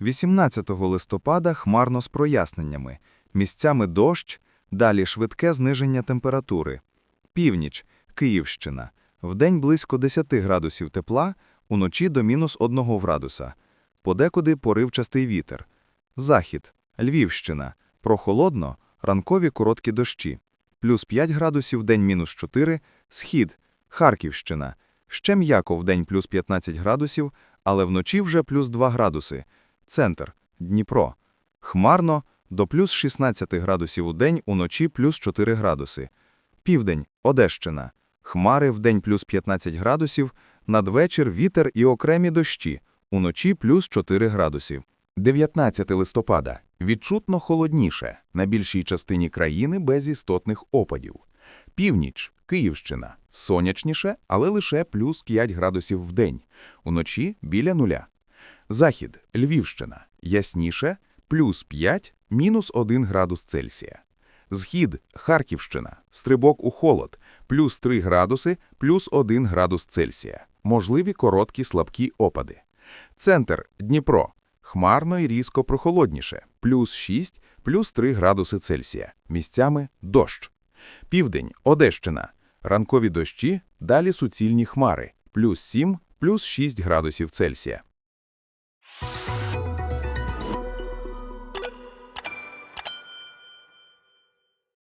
18 листопада хмарно з проясненнями. Місцями дощ, далі швидке зниження температури. Північ, Київщина. Вдень близько 10 градусів тепла, уночі до мінус 1 градуса. Подекуди поривчастий вітер. Захід, Львівщина. Прохолодно, ранкові короткі дощі. Плюс 5 градусів, день мінус 4. Схід, Харківщина. Ще м'яко вдень плюс 15 градусів, але вночі вже плюс 2 градуси. Центр, Дніпро. Хмарно, до плюс 16 градусів у день, уночі плюс 4 градуси. Південь, Одещина. Хмари вдень плюс 15 градусів, надвечір вітер і окремі дощі, уночі плюс 4 градусів. 19 листопада. Відчутно холодніше. На більшій частині країни без істотних опадів. Північ, Київщина. Сонячніше, але лише плюс 5 градусів в день. Уночі біля нуля. Захід, Львівщина. Ясніше, плюс 5, мінус 1 градус Цельсія. Схід, Харківщина. Стрибок у холод. Плюс 3 градуси, плюс 1 градус Цельсія. Можливі короткі слабкі опади. Центр, Дніпро. Хмарно і різко прохолодніше. Плюс 6, плюс 3 градуси Цельсія. Місцями дощ. Південь, Одещина. Ранкові дощі, далі суцільні хмари. Плюс 7, плюс 6 градусів Цельсія.